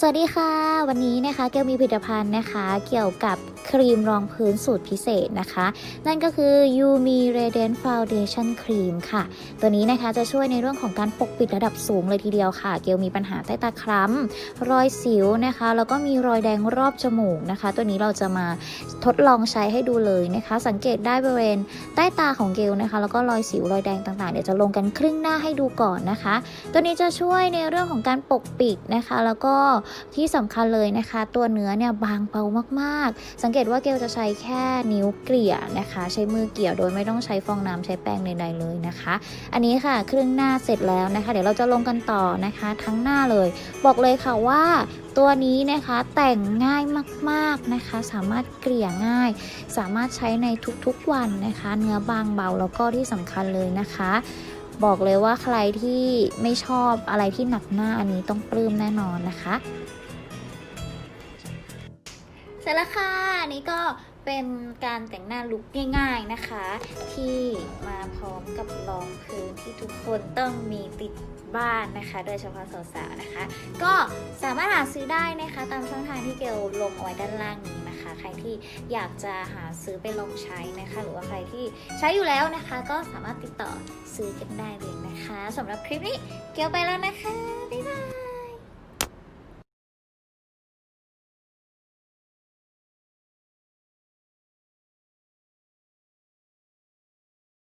สวัสดีค่ะ วันนี้นะคะเกลมีผลิตภัณฑ์นะคะ เกี่ยวกับครีมรองพื้นสูตรพิเศษนะคะ นั่นก็คือ Yumi Radiant Foundation Cream ค่ะ ตัวนี้นะคะจะช่วยในเรื่องของการปกปิดระดับสูงเลยทีเดียวค่ะ เกลมีปัญหาใต้ตาคล้ำรอยสิวนะคะ แล้วก็มีรอยแดงรอบจมูกนะคะ ตัวนี้เราจะมาทดลองใช้ให้ดูเลยนะคะ สังเกตได้บริเวณใต้ตาของเกลนะคะ แล้วก็รอยสิวรอยแดงต่างๆเดี๋ยวจะลงกันครึ่งหน้าให้ดูก่อนนะคะ ตัวนี้จะช่วยในเรื่องของการปกปิดนะคะ แล้วก็ที่สำคัญเลยนะคะ ตัวเนื้อเนี่ยบางเบามากๆ สังเกตว่าเกลจะใช้แค่นิ้วเกลี่ยนะคะ ใช้มือเกลี่ยโดยไม่ต้องใช้ฟองน้ำใช้แป้งใดๆเลยนะคะ อันนี้ค่ะครึ่งหน้าเสร็จแล้วนะคะ เดี๋ยวเราจะลงกันต่อนะคะ ทั้งหน้าเลย บอกเลยค่ะว่าตัวนี้นะคะแต่งง่ายมากๆนะคะ สามารถเกลี่ยง่าย สามารถใช้ในทุกๆวันนะคะ เนื้อบางเบาแล้วก็ที่สำคัญเลยนะคะ บอกเลยว่าใครที่ไม่ชอบอะไรที่หนักหน้าอันนี้ต้องปลื้มแน่นอนนะคะเสร็จแล้วค่ะอันนี้ก็เป็นการแต่งหน้าลุคง่ายๆนะคะ ที่มาพร้อมกับรองพื้นที่ทุกคนต้องมีติดบ้านนะคะ โดยเฉพาะสาวๆนะคะ ก็สามารถหาซื้อได้นะคะ ตามช่องทางที่เกลลงเอาไว้ด้านล่างนี้ ใครที่อยากจะหาซื้อไปลองใช้นะคะ หรือว่าใครที่ใช้อยู่แล้วนะคะ ก็สามารถติดต่อซื้อกันได้เลยนะคะสำหรับคลิปนี้เกลไปแล้วนะคะ บ๊ายบาย